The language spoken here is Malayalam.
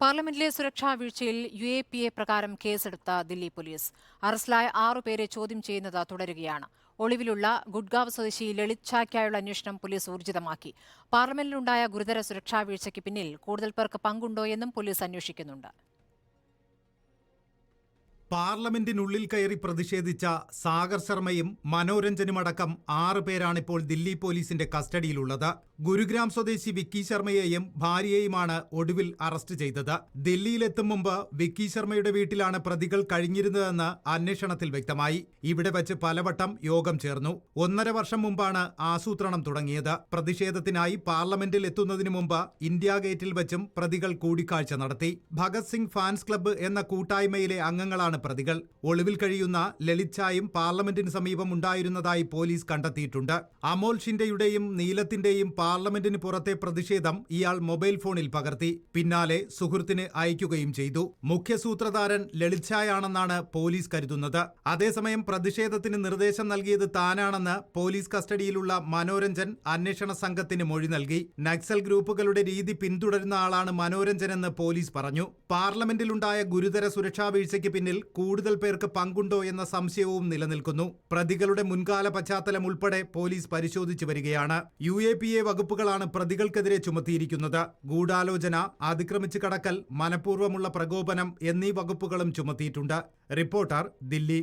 പാർലമെന്റിലെ സുരക്ഷാ വീഴ്ചയിൽ യു എ പി എ പ്രകാരം കേസെടുത്ത ദില്ലി പോലീസ്. അറസ്റ്റിലായ ആറുപേരെ ചോദ്യം ചെയ്യുന്നത് തുടരുകയാണ്. ഒളിവിലുള്ള ഗുഡ്ഗാവ് സ്വദേശി ലളിത് ഛായ്ക്കായുള്ള അന്വേഷണം പോലീസ് ഊർജിതമാക്കി. പാർലമെന്റിലുണ്ടായ ഗുരുതര സുരക്ഷാ വീഴ്ചയ്ക്ക് പിന്നിൽ കൂടുതൽ പേർക്ക് പങ്കുണ്ടോയെന്നും പോലീസ് അന്വേഷിക്കുന്നുണ്ട്. പാർലമെന്റിനുള്ളിൽ കയറി പ്രതിഷേധിച്ച സാഗർ ശർമ്മയും മനോരഞ്ജനുമടക്കം ആറ് പേരാണിപ്പോൾ ദില്ലി പോലീസിന്റെ കസ്റ്റഡിയിലുള്ളത്. ഗുരുഗ്രാം സ്വദേശി വിക്കി ശർമ്മയെയും ഭാര്യയെയുമാണ് ഒടുവിൽ അറസ്റ്റ് ചെയ്തത്. ദില്ലിയിലെത്തും മുമ്പ് വിക്കി ശർമ്മയുടെ വീട്ടിലാണ് പ്രതികൾ കഴിഞ്ഞിരുന്നതെന്ന് അന്വേഷണത്തിൽ വ്യക്തമായി. ഇവിടെ വച്ച് പലവട്ടം യോഗം ചേർന്നു. ഒന്നര വർഷം മുമ്പാണ് ആസൂത്രണം തുടങ്ങിയത്. പ്രതിഷേധത്തിനായി പാർലമെന്റിൽ എത്തുന്നതിനു മുമ്പ് ഇന്ത്യ ഗേറ്റിൽ വച്ചും പ്രതികൾ കൂടിക്കാഴ്ച നടത്തി. ഭഗത് സിംഗ് ഫാൻസ് ക്ലബ്ബ് എന്ന കൂട്ടായ്മയിലെ അംഗങ്ങളാണ് പ്രതികൾ? ഒളിവിൽ കഴിയുന്ന ലളിത്ചായും പാർലമെന്റിന് സമീപം ഉണ്ടായിരുന്നതായി പോലീസ് കണ്ടെത്തിയിട്ടുണ്ട്. അമോൽ ഷിൻഡയുടെയും നീലത്തിന്റെയും പാർലമെന്റിന് പുറത്തെ പ്രതിഷേധം ഇയാൾ മൊബൈൽ ഫോണിൽ പകർത്തി. പിന്നാലെ സുഹൃത്തിന് അയക്കുകയും ചെയ്തു. മുഖ്യ സൂത്രധാരൻ ലളിത്ചായാണെന്നാണ് പോലീസ് കരുതുന്നത്. അതേസമയം പ്രതിഷേധത്തിന് നിർദ്ദേശം നൽകിയത് താനാണെന്ന് പോലീസ് കസ്റ്റഡിയിലുള്ള മനോരഞ്ജൻ അന്വേഷണ സംഘത്തിന് മൊഴി നൽകി. നക്സൽ ഗ്രൂപ്പുകളുടെ രീതി പിന്തുടരുന്ന ആളാണ് മനോരഞ്ജൻ എന്ന് പോലീസ് പറഞ്ഞു. പാർലമെന്റിലുണ്ടായ ഗുരുതര സുരക്ഷാ വീഴ്ചയ്ക്ക് പിന്നിൽ കൂടുതൽ പേർക്ക് പങ്കുണ്ടോ എന്ന സംശയവും നിലനിൽക്കുന്നു. പ്രതികളുടെ മുൻകാല പശ്ചാത്തലം ഉൾപ്പെടെ പോലീസ് പരിശോധിച്ചു വരികയാണ്. യു എ പി എ വകുപ്പുകളാണ് പ്രതികൾക്കെതിരെ ചുമത്തിയിരിക്കുന്നത്. ഗൂഢാലോചന അതിക്രമിച്ചു കടക്കൽ മനഃപൂർവമുള്ള പ്രകോപനം എന്നീ വകുപ്പുകളും ചുമത്തിയിട്ടുണ്ട്. റിപ്പോർട്ടർ ദില്ലി.